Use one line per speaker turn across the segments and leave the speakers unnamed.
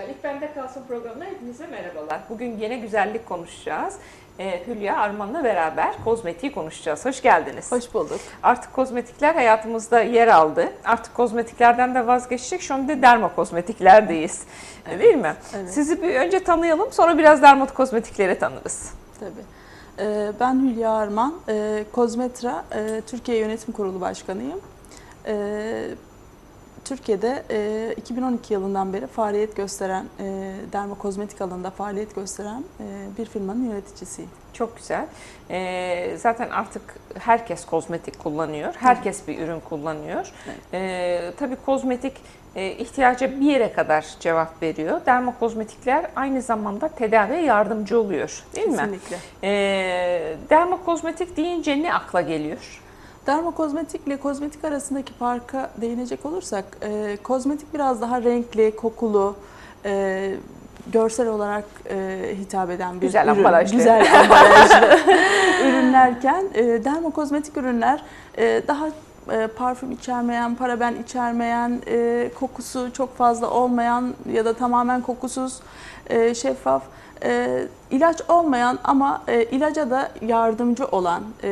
Güzellik Bende Kalsın programına hepinize merhabalar. Bugün yine güzellik konuşacağız. Ee, Hülya Arman'la beraber kozmetiği konuşacağız. Hoş geldiniz.
Hoş bulduk.
Artık kozmetikler hayatımızda yer aldı. Artık kozmetiklerden de vazgeçtik. Şimdi derma kozmetiklerdeyiz. Değil mi?
Evet.
Sizi bir önce tanıyalım sonra biraz derma kozmetikleri tanırız.
Tabii. Ee, ben Hülya Arman, Ee, Kozmetra e, Türkiye Yönetim Kurulu Başkanıyım. Türkiye'de e, 2012 yılından beri faaliyet gösteren, e, derma kozmetik alanında faaliyet gösteren e, bir firmanın yöneticisiyim.
Çok güzel. Ee, zaten artık herkes kozmetik kullanıyor. Herkes bir ürün kullanıyor.
Evet.
Ee, tabii kozmetik e, ihtiyaca bir yere kadar cevap veriyor. Derma kozmetikler aynı zamanda tedaviye yardımcı oluyor. Değil mi?
Kesinlikle.
Ee, derma kozmetik deyince ne akla geliyor?
Derma kozmetik ile kozmetik arasındaki farka değinecek olursak, e, kozmetik biraz daha renkli, kokulu, e, görsel olarak e, hitap eden bir
Güzel
ürün.
ambalajlı.
Güzel ambalajlı ürünlerken e, derma kozmetik ürünler e, daha e, parfüm içermeyen, paraben içermeyen, e, kokusu çok fazla olmayan ya da tamamen kokusuz, e, şeffaf, e, ilaç olmayan ama e, ilaca da yardımcı olan e,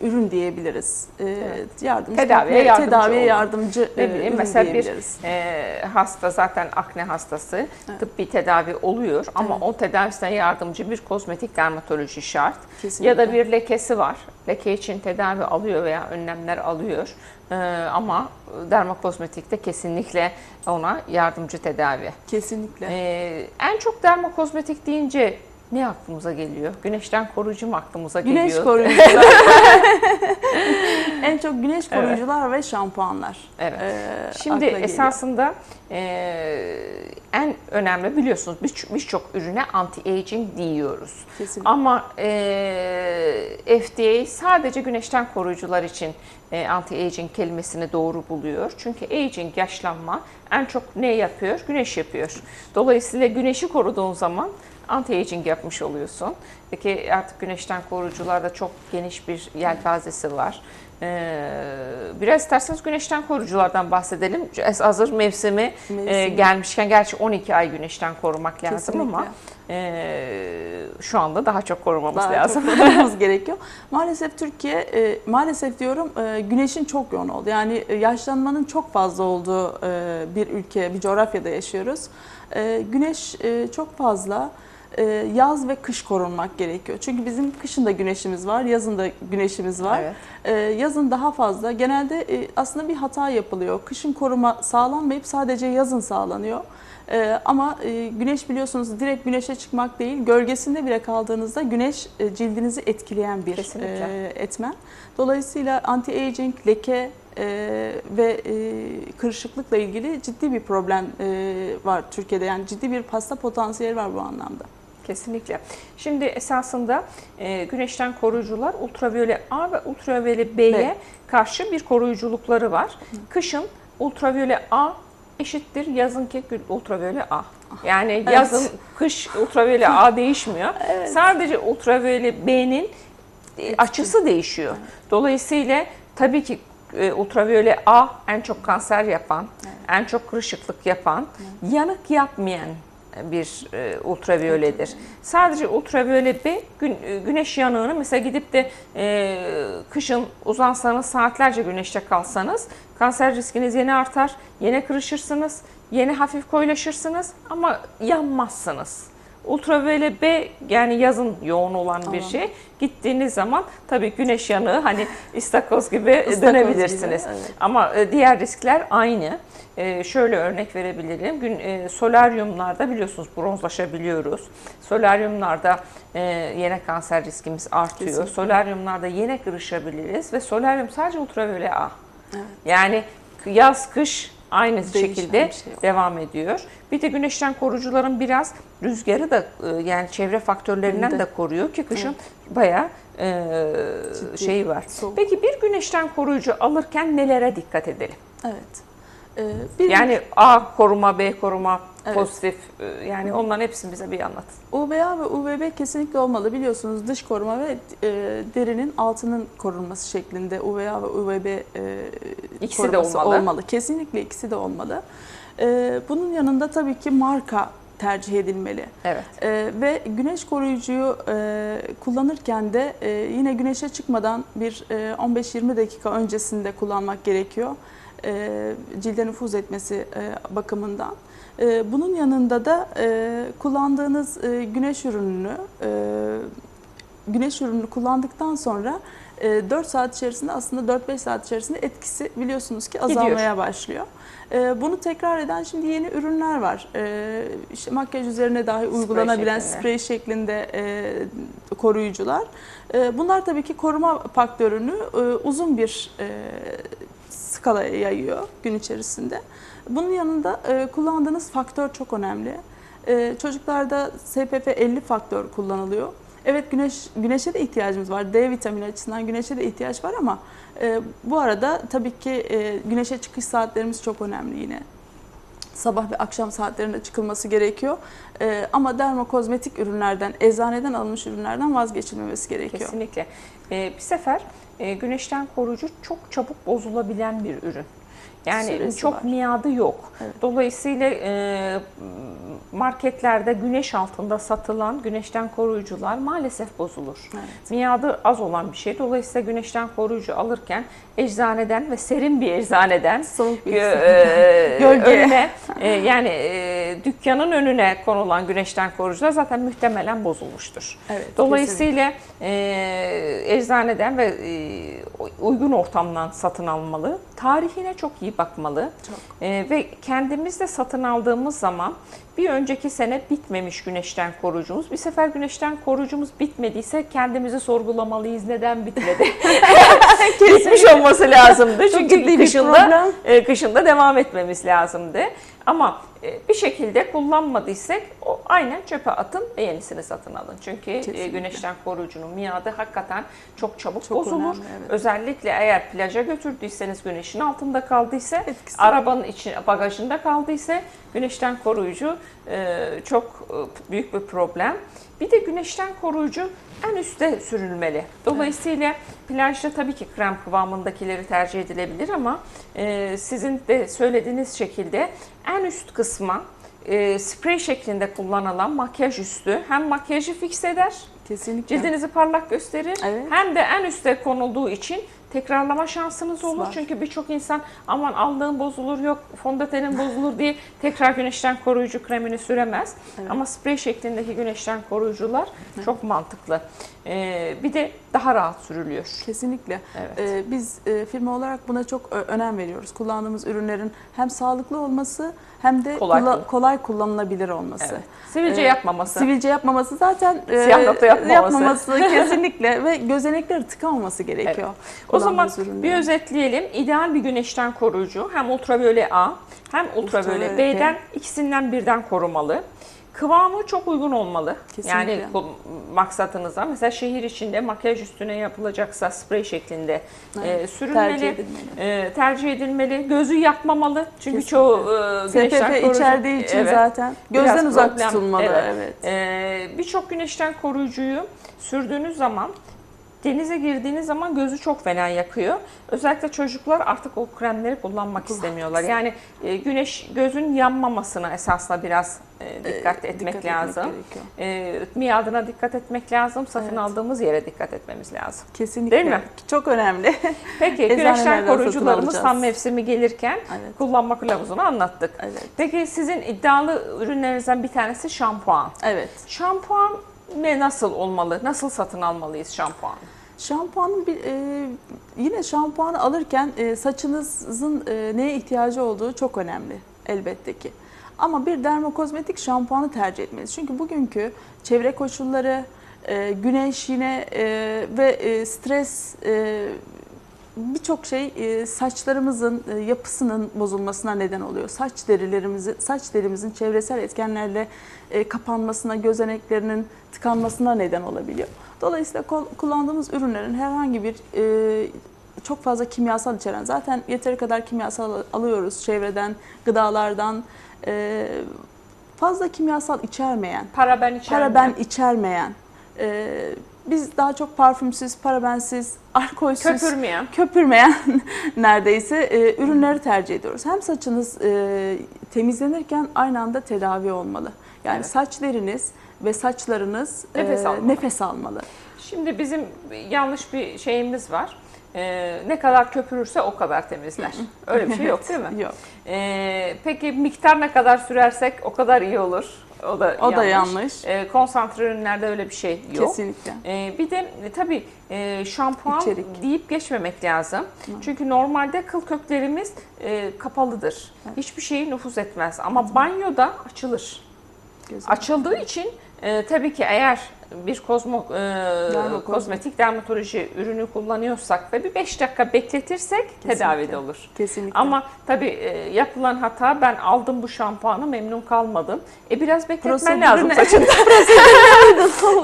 ürün diyebiliriz. E,
Evet.
Yardımcı
Tedaviye yardımcı
tedaviye
olan.
yardımcı
Ne
e,
bileyim mesela bir
diyebiliriz.
e, hasta zaten akne hastası
Evet.
tıbbi tedavi oluyor ama
Evet.
o tedavisine yardımcı bir kozmetik dermatoloji şart.
Kesinlikle.
Ya da bir lekesi var. Leke için tedavi alıyor veya önlemler alıyor. Ee, ama dermakozmetikte kesinlikle ona yardımcı tedavi.
Kesinlikle.
Ee, en çok dermakozmetik deyince ne aklımıza geliyor? Güneşten koruyucu mu aklımıza
Güneş
geliyor?
koruyucular. en çok güneş koruyucular ve şampuanlar.
Evet.
e,
Şimdi
geliyor.
esasında e, en önemli biliyorsunuz birçok ürüne anti-aging diyoruz.
Kesinlikle.
Ama e, FDA sadece güneşten koruyucular için e, anti-aging kelimesini doğru buluyor. Çünkü aging, yaşlanma en çok ne yapıyor? Güneş yapıyor. Dolayısıyla güneşi koruduğun zaman anti-aging yapmış oluyorsun. Peki artık güneşten koruyucularda çok geniş bir yelpazesi var. Ee, biraz isterseniz güneşten koruyuculardan bahsedelim. Hazır mevsimi e,
Mevsimi.
gelmişken gerçi 12 ay güneşten korumak lazım
Kesinlikle.
ama e, şu anda daha çok korumamız
Daha
lazım.
çok korumamız gerekiyor. Maalesef Türkiye, e, maalesef diyorum e, güneşin çok yoğun oldu. Yani e, yaşlanmanın çok fazla olduğu e, bir ülke, bir coğrafyada yaşıyoruz. E, güneş e, çok fazla. E, yaz ve kış korunmak gerekiyor. Çünkü bizim kışın da güneşimiz var, yazın da güneşimiz var.
Evet.
Ee, yazın daha fazla. Genelde e, aslında bir hata yapılıyor. Kışın koruma sağlanmayıp sadece yazın sağlanıyor. Ee, ama e, güneş biliyorsunuz direkt güneşe çıkmak değil, gölgesinde bile kaldığınızda güneş e, cildinizi etkileyen bir
Kesinlikle.
e, etmen. Dolayısıyla anti-aging, leke e, ve e, kırışıklıkla ilgili ciddi bir problem e, var Türkiye'de. Yani ciddi bir pasta potansiyeli var bu anlamda.
Kesinlikle. Şimdi esasında e, güneşten koruyucular ultraviyole A ve ultraviyole B'ye
B.
karşı bir koruyuculukları var. Kışın ultraviyole A eşittir yazınki ultraviyole A. Yani yazın kış ultraviyole A değişmiyor. Sadece ultraviyole B'nin e, açısı değişiyor. Dolayısıyla tabii ki e, ultraviyole A en çok kanser yapan, en çok kırışıklık yapan, yanık yapmayan bir e, ultraviyoledir. Sadece ultraviyole B gün, e, güneş yanığını mesela gidip de e, kışın uzansanız saatlerce güneşte kalsanız kanser riskiniz yine artar, yine kırışırsınız, yine hafif koyulaşırsınız ama yanmazsınız. Ultraviyole B yani yazın yoğun olan bir
Tamam.
şey. Gittiğiniz zaman tabii güneş yanığı hani istakoz gibi
İstakoz
dönebilirsiniz.
gibi, evet.
Ama e, diğer riskler aynı. E, şöyle örnek verebilirim. Gün e, solaryumlarda biliyorsunuz bronzlaşabiliyoruz. Solaryumlarda e, yine kanser riskimiz artıyor.
Kesinlikle.
Solaryumlarda yine kırışabiliriz ve solaryum sadece ultraviyole A. Yani yaz kış aynı
Değişen
şekilde
şey yok.
devam ediyor. Bir de güneşten korucuların biraz rüzgarı da e, yani çevre faktörlerinden
De.
de koruyor ki kışın bayağı e,
Ciddi
şeyi var.
soğuk.
Peki bir güneşten koruyucu alırken nelere dikkat edelim?
Evet. Ee, bir
Yani A koruma, B koruma,
Evet.
pozitif e, yani onların hepsini bize bir anlatın.
UVA ve UVB kesinlikle olmalı. Biliyorsunuz dış koruma ve e, derinin altının korunması şeklinde UVA ve UVB e,
İkisi de
koruması
olmalı.
Kesinlikle ikisi de olmalı. E, bunun yanında tabii ki marka tercih edilmeli.
Evet.
Ee, ve güneş koruyucuyu e, kullanırken de e, yine güneşe çıkmadan bir e, 15-20 dakika öncesinde kullanmak gerekiyor. E, cilde nüfuz etmesi e, bakımından. E, bunun yanında da kullandığınız güneş ürününü güneş ürününü kullandıktan sonra e, 4 saat içerisinde aslında 4-5 saat içerisinde etkisi biliyorsunuz ki
Gidiyor.
azalmaya başlıyor. E, Bunu tekrar eden şimdi yeni ürünler var. İşte makyaj üzerine dahi uygulanabilen
şeklinde.
sprey şeklinde koruyucular. Bunlar tabii ki koruma faktörünü uzun bir skalaya yayıyor gün içerisinde. Bunun yanında e, kullandığınız faktör çok önemli. E, çocuklarda SPF 50 faktör kullanılıyor. Evet güneş güneşe de ihtiyacımız var. D vitamini açısından güneşe de ihtiyaç var ama e, bu arada tabii ki e, güneşe çıkış saatlerimiz çok önemli yine. Sabah ve akşam saatlerinde çıkılması gerekiyor. E, ama dermokozmetik ürünlerden, eczaneden alınmış ürünlerden vazgeçilmemesi gerekiyor.
Kesinlikle. Ee, bir sefer e, güneşten koruyucu çok çabuk bozulabilen bir ürün. Yani
Süresi
çok
var.
miadı yok.
Evet.
Dolayısıyla e, marketlerde güneş altında satılan güneşten koruyucular maalesef bozulur.
Evet.
Miadı az olan bir şey. Dolayısıyla güneşten koruyucu alırken eczaneden ve serin bir eczaneden
Soğuk bir
Gö- e, önüne e, yani e, dükkanın önüne konulan güneşten koruyucular zaten muhtemelen bozulmuştur.
Evet,
Dolayısıyla e, eczaneden ve e, uygun ortamdan satın almalı. Tarihine çok iyi bakmalı.
Çok.
E, ve kendimiz de satın aldığımız zaman bir önceki sene bitmemiş güneşten koruyucumuz. Bir sefer güneşten koruyucumuz bitmediyse kendimizi sorgulamalıyız. Neden bitmedi? Bitmiş olması lazımdı. Çünkü kışında
problem.
e, kışında devam etmemiz lazımdı. Ama e, bir şekilde kullanmadıysak o aynen çöpe atın ve yenisini satın alın. Çünkü e,
Kesinlikle.
güneşten koruyucunun miadı hakikaten çok çabuk
Çok
bozulur.
önemli, evet.
Özellikle eğer plaja götürdüyseniz güneşin altında kaldıysa,
Etkisi.
arabanın içi, bagajında kaldıysa güneşten koruyucu e, çok büyük bir problem. Bir de güneşten koruyucu en üstte sürülmeli. Dolayısıyla plajda tabii ki krem kıvamındakileri tercih edilebilir ama e, sizin de söylediğiniz şekilde en üst kısma e, sprey şeklinde kullanılan makyaj üstü hem makyajı fix eder,
Kesinlikle.
cildinizi parlak gösterir
Evet.
hem de en üste konulduğu için tekrarlama şansınız olur.
Var.
Çünkü birçok insan aman aldığım bozulur yok fondötenin bozulur diye tekrar güneşten koruyucu kremini süremez.
Evet.
Ama sprey şeklindeki güneşten koruyucular çok mantıklı. Ee, bir de daha rahat sürülüyor.
Kesinlikle.
Evet.
Ee, biz e, firma olarak buna çok ö- önem veriyoruz. Kullandığımız ürünlerin hem sağlıklı olması hem de
Kolay kullan-
kolay kullanılabilir olması.
Evet. Sivilce
Ee,
yapmaması.
Sivilce yapmaması zaten e,
Siyah nokta yapmaması.
kesinlikle ve gözenekleri tıkamaması gerekiyor.
O zaman
ürünlerin.
bir özetleyelim. İdeal bir güneşten koruyucu hem ultraviyole A hem Ultraviyole B'den ikisinden birden korumalı. Kıvamı çok uygun olmalı.
Kesinlikle.
Yani maksatınıza mesela şehir içinde makyaj üstüne yapılacaksa sprey şeklinde
Evet,
e, sürülmeli.
tercih edilmeli.
e, tercih edilmeli. Gözü yakmamalı. Çünkü
Kesinlikle.
çoğu e, güneşten
SPF
koruyucu
içerdiği için
Evet.
zaten
Biraz
gözden uzak
problem.
tutulmalı.
Evet.
Evet.
Ee, Birçok güneşten koruyucuyu sürdüğünüz zaman denize girdiğiniz zaman gözü çok fena yakıyor. Özellikle çocuklar artık o kremleri kullanmak istemiyorlar. Yani e, güneş gözün yanmamasına esasla biraz e, dikkat
Ee,
etmek
dikkat
lazım.
gerekiyor.
E, miadına dikkat etmek lazım. Satın
Evet.
aldığımız yere dikkat etmemiz lazım.
Kesinlikle.
Değil mi?
Çok önemli.
Peki güneşten koruyucularımız tam mevsimi gelirken
Evet.
kullanma kılavuzunu anlattık.
Evet.
Peki sizin iddialı ürünlerinizden bir tanesi şampuan.
Evet.
Şampuan ne nasıl olmalı? Nasıl satın almalıyız şampuan?
Şampuanın bir, e, yine şampuanı alırken e, saçınızın e, neye ihtiyacı olduğu çok önemli elbette ki. Ama bir dermokozmetik şampuanı tercih etmeliyiz. Çünkü bugünkü çevre koşulları, e, güneş yine e, ve e, stres e, birçok şey e, saçlarımızın e, yapısının bozulmasına neden oluyor. Saç derilerimizi, saç derimizin çevresel etkenlerle e, kapanmasına, gözeneklerinin tıkanmasına neden olabiliyor. Dolayısıyla kullandığımız ürünlerin herhangi bir e, çok fazla kimyasal içeren, zaten yeteri kadar kimyasal alıyoruz çevreden, gıdalardan, e, fazla kimyasal içermeyen,
Paraben içermeyen.
paraben içermeyen, e, biz daha çok parfümsüz, parabensiz, alkolsüz,
Köpürmeyen.
köpürmeyen neredeyse e, ürünleri tercih ediyoruz. Hem saçınız e, temizlenirken aynı anda tedavi olmalı. Yani
Evet.
saç deriniz ve saçlarınız
Nefes
e,
almalı.
nefes almalı.
Şimdi bizim yanlış bir şeyimiz var. Ee, ne kadar köpürürse o kadar temizler. Öyle bir şey yok değil mi?
Yok.
Ee, peki miktar ne kadar sürersek o kadar iyi olur. O da
O
yanlış.
da yanlış.
Ee, konsantre ürünlerde öyle bir şey yok.
Kesinlikle.
Ee, bir de e, tabii e, şampuan
İçerik.
deyip geçmemek lazım. Çünkü normalde kıl köklerimiz e, kapalıdır.
Evet.
Hiçbir şeyi nüfuz etmez. Ama banyoda açılır.
Güzel.
Açıldığı için e, tabii ki eğer bir kozmo, e,
Dermokozmetik.
kozmetik dermatoloji ürünü kullanıyorsak ve bir 5 dakika bekletirsek tedavide olur.
Kesinlikle.
Ama tabii e, yapılan hata ben aldım bu şampuanı memnun kalmadım. E biraz bekletmen lazım saçında.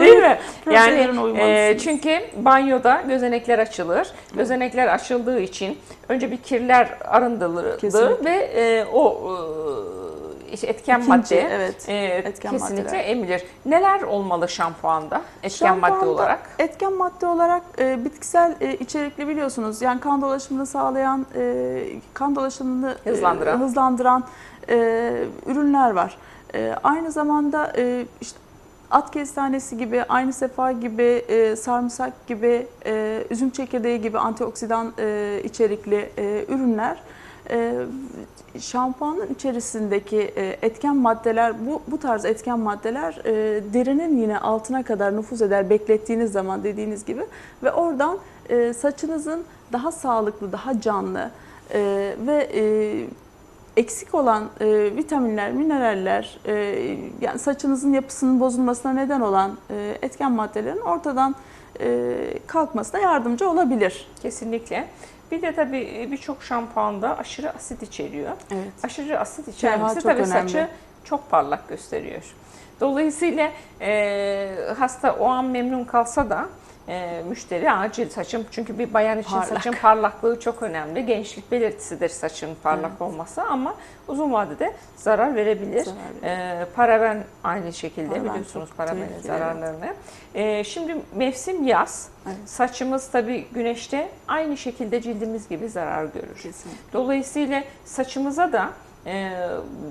Değil mi? Yani e, çünkü banyoda gözenekler açılır. Gözenekler açıldığı için önce bir kirler arındırılır
Kesinlikle.
ve e, o e, etken
İkinci,
madde
evet,
e,
etken
kesinlikle
maddeler.
emilir. Neler olmalı şampuanda etken madde
Şampuanda
olarak?
Etken madde olarak e, bitkisel e, içerikli biliyorsunuz. Yani kan dolaşımını sağlayan, e, kan dolaşımını e,
Hızlandıran.
hızlandıran e, ürünler var. E, aynı zamanda e, işte at kestanesi gibi, aynı sefa gibi, e, sarımsak gibi, e, üzüm çekirdeği gibi antioksidan e, içerikli e, ürünler e, şampuanın içerisindeki e, etken maddeler bu bu tarz etken maddeler e, derinin yine altına kadar nüfuz eder beklettiğiniz zaman dediğiniz gibi ve oradan e, saçınızın daha sağlıklı, daha canlı ve eksik olan vitaminler, mineraller, yani saçınızın yapısının bozulmasına neden olan etken maddelerin ortadan kalkmasına yardımcı olabilir.
Kesinlikle. Bir de tabii birçok şampuanda aşırı asit içeriyor.
Evet.
Aşırı asit içermesi tabii
önemli.
saçı çok parlak gösteriyor. Dolayısıyla e, hasta o an memnun kalsa da e, müşteri acil saçım çünkü bir bayan için
Parlak.
saçın parlaklığı çok önemli. Gençlik belirtisidir saçın parlak
Evet.
olması ama uzun vadede zarar verebilir.
Zarar verir.
E, paraben aynı şekilde
Paraben
biliyorsunuz parabenin zararlarını. E, şimdi mevsim yaz.
Evet.
Saçımız tabii güneşte aynı şekilde cildimiz gibi zarar görür.
Kesinlikle.
Dolayısıyla saçımıza da e,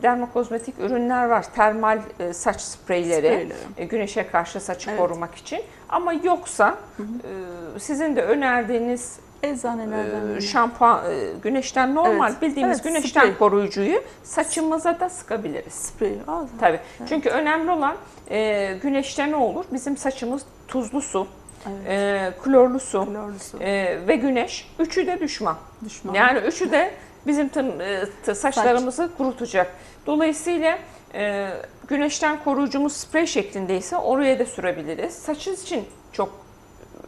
dermokozmetik ürünler var. Termal e, saç spreyleri.
Spreyleri.
E, güneşe karşı saçı
Evet.
korumak için. Ama yoksa e, sizin de önerdiğiniz
Eczanelerden
e, şampuan e, güneşten normal
Evet.
bildiğimiz
Evet,
güneşten
sprey.
koruyucuyu saçımıza da sıkabiliriz.
sprey.
Tabii. Çünkü önemli olan e, güneşte ne olur? Bizim saçımız tuzlu su,
Evet.
e, klorlu su
Klorlu su.
e, ve güneş. Üçü de düşman.
Düşman.
Yani üçü de bizim tın, e, saçlarımızı kurutacak. Dolayısıyla e, güneşten koruyucumuz sprey şeklindeyse oraya da sürebiliriz. Saçınız için çok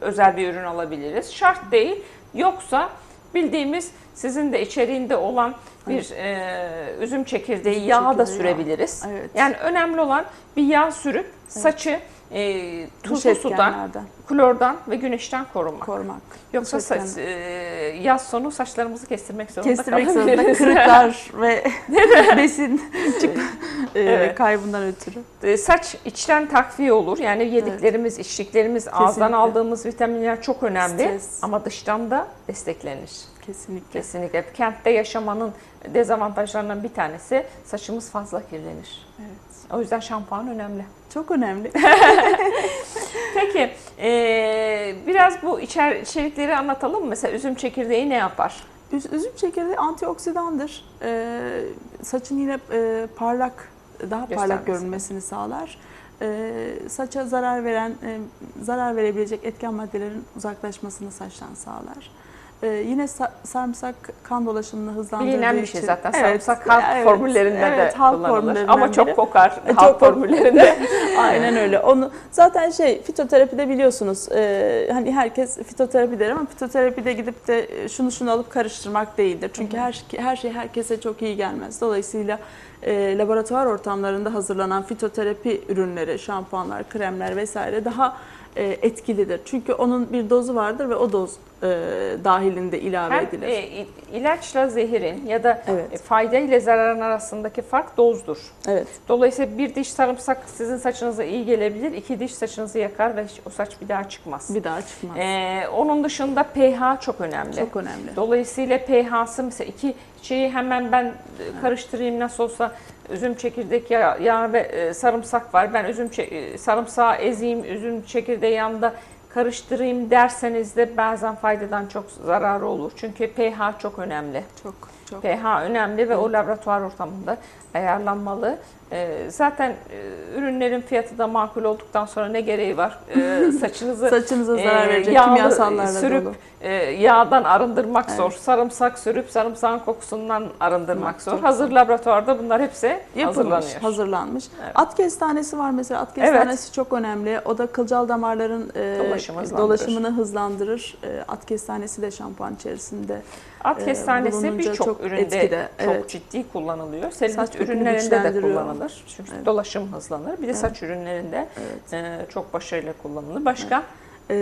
özel bir ürün alabiliriz. Şart değil. Yoksa bildiğimiz sizin de içeriğinde olan bir e, üzüm çekirdeği
Üzüm
yağı da
çekirdeği
sürebiliriz.
Evet.
Yani önemli olan bir yağ sürüp saçı e, tuzlu sudan, klordan ve güneşten korumak.
korumak.
Yoksa saç, e, yaz sonu saçlarımızı kestirmek zorunda
Kestirmek zorunda kırıklar ve besin çık e,
Evet.
kaybından ötürü.
E, Saç içten takviye olur. Yani yediklerimiz, içtiklerimiz, ağızdan
Kesinlikle.
aldığımız vitaminler çok önemli.
Stres.
Ama dıştan da desteklenir.
Kesinlikle.
Kesinlikle. Kentte yaşamanın dezavantajlarından bir tanesi saçımız fazla kirlenir.
Evet.
O yüzden şampuan önemli.
Çok önemli.
Peki, e, biraz bu içer, içerikleri anlatalım? Mesela üzüm çekirdeği ne yapar?
Üz- Üzüm çekirdeği antioksidandır. Ee, saçın yine e, parlak, daha parlak görünmesini sağlar. Ee, saça zarar veren, e, zarar verebilecek etken maddelerin uzaklaşmasını saçtan sağlar. Ee, yine sa- sarımsak kan dolaşımını hızlandırdığı
Bilinen bir
için.
şey zaten.
Evet,
Sarımsak halk
evet,
formüllerinde
evet,
de
halk
kullanılır.
formüllerinden
Ama çok
biri.
kokar
E,
halk
çok-
formüllerinde.
Aynen öyle. Onu zaten şey fitoterapide biliyorsunuz. e, hani herkes fitoterapi der ama fitoterapide gidip de e, şunu şunu alıp karıştırmak değildir. Çünkü her her şey herkese çok iyi gelmez. Dolayısıyla e, laboratuvar ortamlarında hazırlanan fitoterapi ürünleri, şampuanlar, kremler vesaire daha etkilidir. Çünkü onun bir dozu vardır ve o doz e, dahilinde ilave
Hem
edilir.
e, ilaçla zehirin ya da
Evet.
e, fayda ile zararın arasındaki fark dozdur.
evet.
Dolayısıyla bir diş sarımsak sizin saçınıza iyi gelebilir, iki diş saçınızı yakar ve o saç bir daha çıkmaz.
Bir daha çıkmaz.
Ee, onun dışında pH çok önemli.
Çok önemli.
Dolayısıyla pH'sı mesela iki şeyi hemen ben e, karıştırayım nasıl olsa üzüm çekirdek yağ, yağ ve e, sarımsak var. Ben üzüm e, sarımsağı ezeyim, üzüm çekirdeği yanında karıştırayım derseniz de bazen faydadan çok zararı olur. Çünkü pH çok önemli.
Çok çok.
pH önemli ve o laboratuvar ortamında ayarlanmalı. Ee, zaten e, ürünlerin fiyatı da makul olduktan sonra ne gereği var? Ee, saçınızı
Saçınıza zarar
e,
verecek
yağlı
kimyasallarla
sürüp
dolu.
E, yağdan arındırmak
Evet.
zor. Sarımsak sürüp sarımsağın kokusundan arındırmak
Çok
zor. Hazır laboratuvarda bunlar hepsi
Yapılmış,
hazırlanıyor.
hazırlanmış.
Evet.
At kestanesi var mesela. At
Evet.
kestanesi çok önemli. O da kılcal damarların e,
hızlandırır.
dolaşımını hızlandırır. E, at kestanesi de şampuan içerisinde.
At
e,
kestanesi
bulununca
birçok
çok
üründe
etkide,
çok
evet.
ciddi kullanılıyor.
Saç
Selülit
kökünü
ürünlerinde de kullanılır. Çünkü
Evet.
dolaşım hızlanır. Bir de saç ürünlerinde
Evet.
e, çok başarıyla kullanılır. Başka?
E,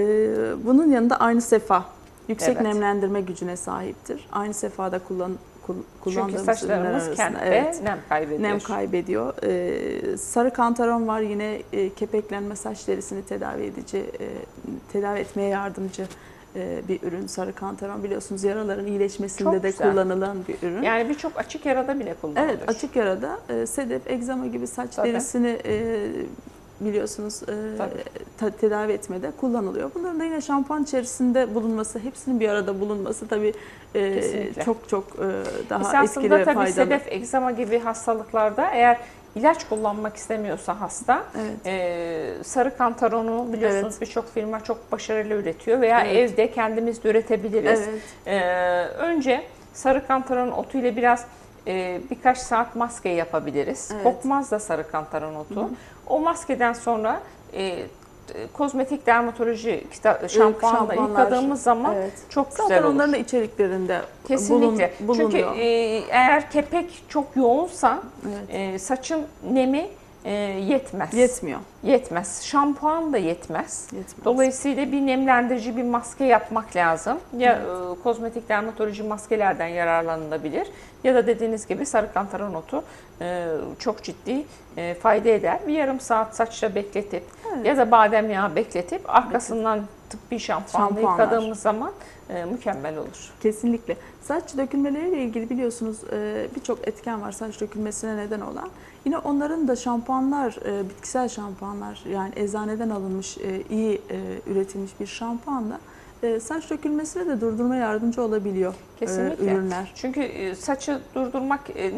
bunun yanında aynı sefa yüksek
Evet.
nemlendirme gücüne sahiptir. Aynı sefada kullan, kul-
Çünkü
kullandığımız ürünler
saçlarımız kentte
Evet.
nem kaybediyor.
Nem kaybediyor. Ee, sarı kantaron var yine e, kepeklenme saç derisini tedavi edici, e, tedavi etmeye yardımcı e, bir ürün. Sarı kantaron biliyorsunuz yaraların iyileşmesinde
Çok
de
güzel.
kullanılan bir ürün.
Yani birçok açık yarada bile kullanılıyor.
evet açık yarada e, sedef, egzama gibi saç
Tabii.
derisini e, biliyorsunuz e,
Tabii.
tedavi etmede kullanılıyor. Bunların da yine şampuan içerisinde bulunması, hepsinin bir arada bulunması tabii e,
Kesinlikle.
çok çok e, daha
Esasında
etkili ve
tabii
faydalı.
sedef, egzama gibi hastalıklarda eğer ilaç kullanmak istemiyorsa hasta
Evet.
e, sarı kantaronu biliyorsunuz
Evet.
birçok firma çok başarılı üretiyor veya
Evet.
evde kendimiz de üretebiliriz.
Evet.
E, önce sarı kantaron otu ile biraz e, birkaç saat maske yapabiliriz.
Evet.
Kokmaz da sarı kantaron otu.
Hı.
O maskeden sonra e, kozmetik dermatoloji şampuanla yıkadığımız zaman
Evet.
çok güzel
Zaten
olur.
onların da içeriklerinde
Kesinlikle.
bulun-
Çünkü
bulunuyor.
e, eğer kepek çok yoğunsa
Evet.
e, saçın nemi e, yetmez.
Yetmiyor.
Yetmez. Şampuan da yetmez.
Yetmez.
Dolayısıyla bir nemlendirici bir maske yapmak lazım. Ya e, kozmetik dermatoloji maskelerden yararlanılabilir ya da dediğiniz gibi sarı kantaron otu e, çok ciddi e, fayda eder. Bir yarım saat saçta bekletip
Evet.
ya da badem yağı bekletip arkasından tıbbi şampuanla
Şampuanlar.
yıkadığımız zaman e, mükemmel olur.
Kesinlikle. Saç dökülmeleriyle ilgili biliyorsunuz e, birçok etken var saç dökülmesine neden olan. Yine onların da şampuanlar, e, bitkisel şampuanlar yani eczaneden alınmış e, iyi e, üretilmiş bir şampuanla e, saç dökülmesine de durdurma yardımcı olabiliyor e,
Kesinlikle.
ürünler.
Çünkü e, saçı durdurmak e,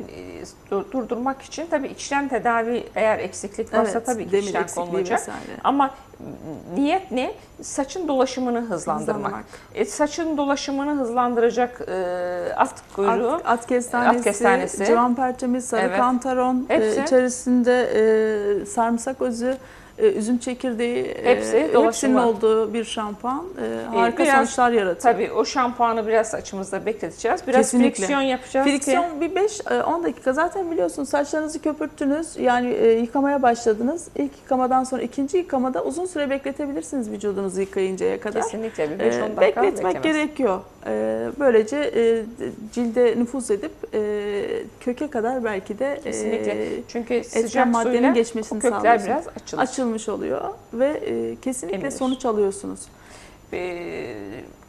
dur- durdurmak için tabii içten tedavi eğer eksiklik varsa
Evet,
tabii ki
demir
içten konulacak.
vesaire.
Ama niyet ne? Saçın dolaşımını hızlandırmak.
Hızlandırmak.
E, saçın dolaşımını hızlandıracak e, at kuyruğu.
At, at kestanesi,
At kestanesi.
civan perçemi, sarı
Evet.
kantaron, e, içerisinde e, sarımsak özü, üzüm çekirdeği, e,
Hepsi
hepsinin
dolaşımı.
olduğu bir şampuan e, harika
biraz-
sonuçlar yaratıyor.
Tabii o şampuanı biraz saçımızda bekleteceğiz. Biraz
Kesinlikle.
friksiyon yapacağız ki.
Friksiyon bir 5-10 dakika zaten biliyorsunuz saçlarınızı köpürttünüz yani e, yıkamaya başladınız. İlk yıkamadan sonra ikinci yıkamada uzun süre bekletebilirsiniz vücudunuzu yıkayıncaya kadar.
Kesinlikle bir
E,
5-10 dakika
bekletmek
beklemez.
gerekiyor. E, böylece e, cilde nüfuz edip e, köke kadar belki de e,
Kesinlikle. Çünkü sıcak
maddenin geçmesini
kökler
sağlıyorsunuz.
biraz açılır.
Açılmış oluyor ve e, kesinlikle
Emilir.
sonuç alıyorsunuz.
e,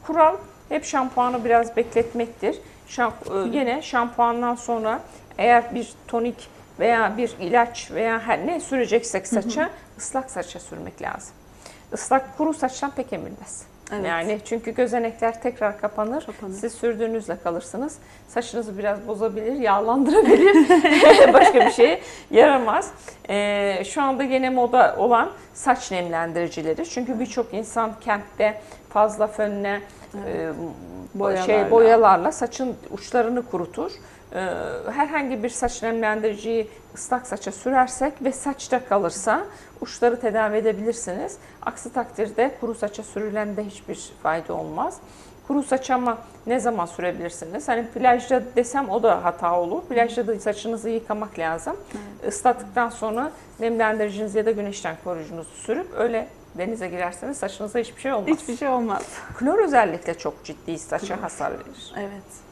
kural hep şampuanı biraz bekletmektir. Şamp- e, yine şampuandan sonra eğer bir tonik veya bir ilaç veya her ne süreceksek saça ıslak saça sürmek lazım. Islak kuru saçtan pek emilmez.
Evet.
Yani çünkü gözenekler tekrar kapanır.
Kapanır.
Siz sürdüğünüzle kalırsınız. Saçınızı biraz bozabilir, yağlandırabilir. Başka bir şeye yaramaz. Ee, şu anda yine moda olan saç nemlendiricileri. Çünkü birçok insan kentte fazla fönle, e,
Boyalarla.
şey boyalarla saçın uçlarını kurutur. Ee, herhangi bir saç nemlendiriciyi ıslak saça sürersek ve saçta kalırsa uçları tedavi edebilirsiniz. Aksi takdirde kuru saça sürülende hiçbir fayda olmaz. Kuru saç ama ne zaman sürebilirsiniz? Hani plajda desem o da hata olur. Plajda da saçınızı yıkamak lazım. Islattıktan sonra nemlendiricinizi ya da güneşten koruyucunuzu sürüp öyle denize girerseniz saçınıza hiçbir şey olmaz.
Hiçbir şey olmaz.
Klor özellikle çok ciddi saça hasar verir.
Evet.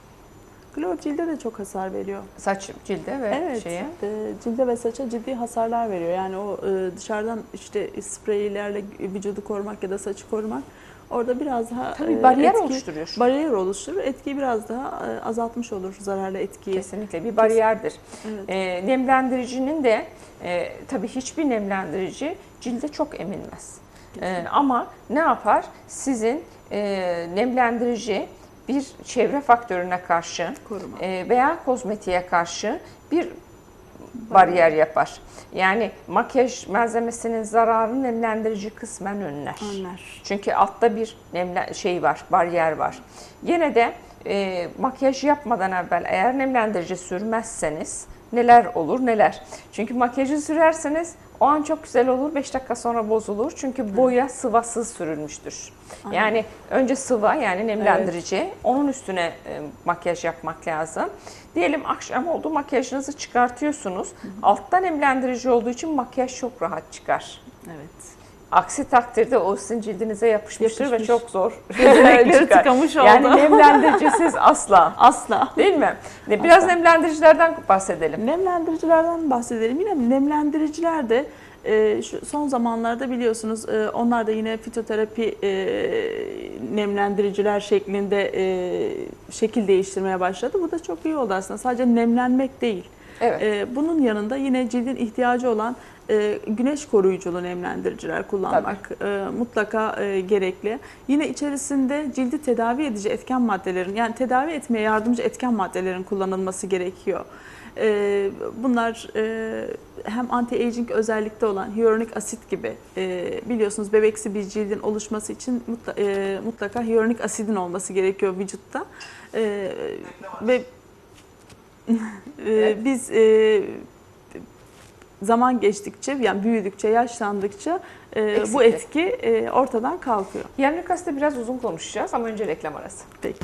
Klor cilde de çok hasar veriyor.
Saç, cilde ve
Evet,
şeye.
e, cilde ve saça ciddi hasarlar veriyor. Yani o e, dışarıdan işte spreylerle vücudu korumak ya da saçı korumak orada biraz daha
Tabii
e,
bariyer
etki-
oluşturuyor.
Bariyer oluşturur. Etkiyi biraz daha e, azaltmış olur zararlı etkiyi.
Kesinlikle bir bariyerdir.
Evet.
E, nemlendiricinin de e, tabii hiçbir nemlendirici cilde çok emilmez. E, ama ne yapar? Sizin e, nemlendirici bir çevre faktörüne karşı
Koruma.
e, veya kozmetiğe karşı bir bariyer yapar. Yani makyaj malzemesinin zararını nemlendirici kısmen önler.
Önler.
Çünkü altta bir nemle şey var, bariyer var. Yine de e, makyaj yapmadan evvel eğer nemlendirici sürmezseniz neler olur neler. Çünkü makyajı sürerseniz o an çok güzel olur, 5 dakika sonra bozulur. Çünkü boya sıvasız sürülmüştür.
Aynen.
Yani önce sıva yani nemlendirici, onun üstüne e, makyaj yapmak lazım. Diyelim akşam oldu makyajınızı çıkartıyorsunuz. Altta nemlendirici olduğu için makyaj çok rahat çıkar.
Evet.
Aksi takdirde o sizin cildinize yapışmıştır
Yapışmış.
ve çok zor
Gözenekleri tıkamış oldu.
Yani nemlendiricisiz asla.
Asla.
Değil mi? Biraz
Asla.
nemlendiricilerden bahsedelim.
Nemlendiricilerden bahsedelim. Yine nemlendiriciler de e, şu son zamanlarda biliyorsunuz e, onlar da yine fitoterapi e, nemlendiriciler şeklinde e, şekil değiştirmeye başladı. Bu da çok iyi oldu aslında. Sadece nemlenmek değil.
Evet.
E, bunun yanında yine cildin ihtiyacı olan e, güneş koruyuculu nemlendiriciler kullanmak e, mutlaka e, gerekli. Yine içerisinde cildi tedavi edici etken maddelerin yani tedavi etmeye yardımcı etken maddelerin kullanılması gerekiyor. E, bunlar e, hem anti-aging özellikte olan hyaluronik asit gibi e, biliyorsunuz bebeksi bir cildin oluşması için mutla- e, mutlaka hyaluronik asidin olması gerekiyor vücutta. E, ve e,
Evet.
biz e, zaman geçtikçe yani büyüdükçe yaşlandıkça e, bu etki e, ortadan kalkıyor.
Hyaluronik asit'te biraz uzun konuşacağız ama önce reklam arası.
Peki.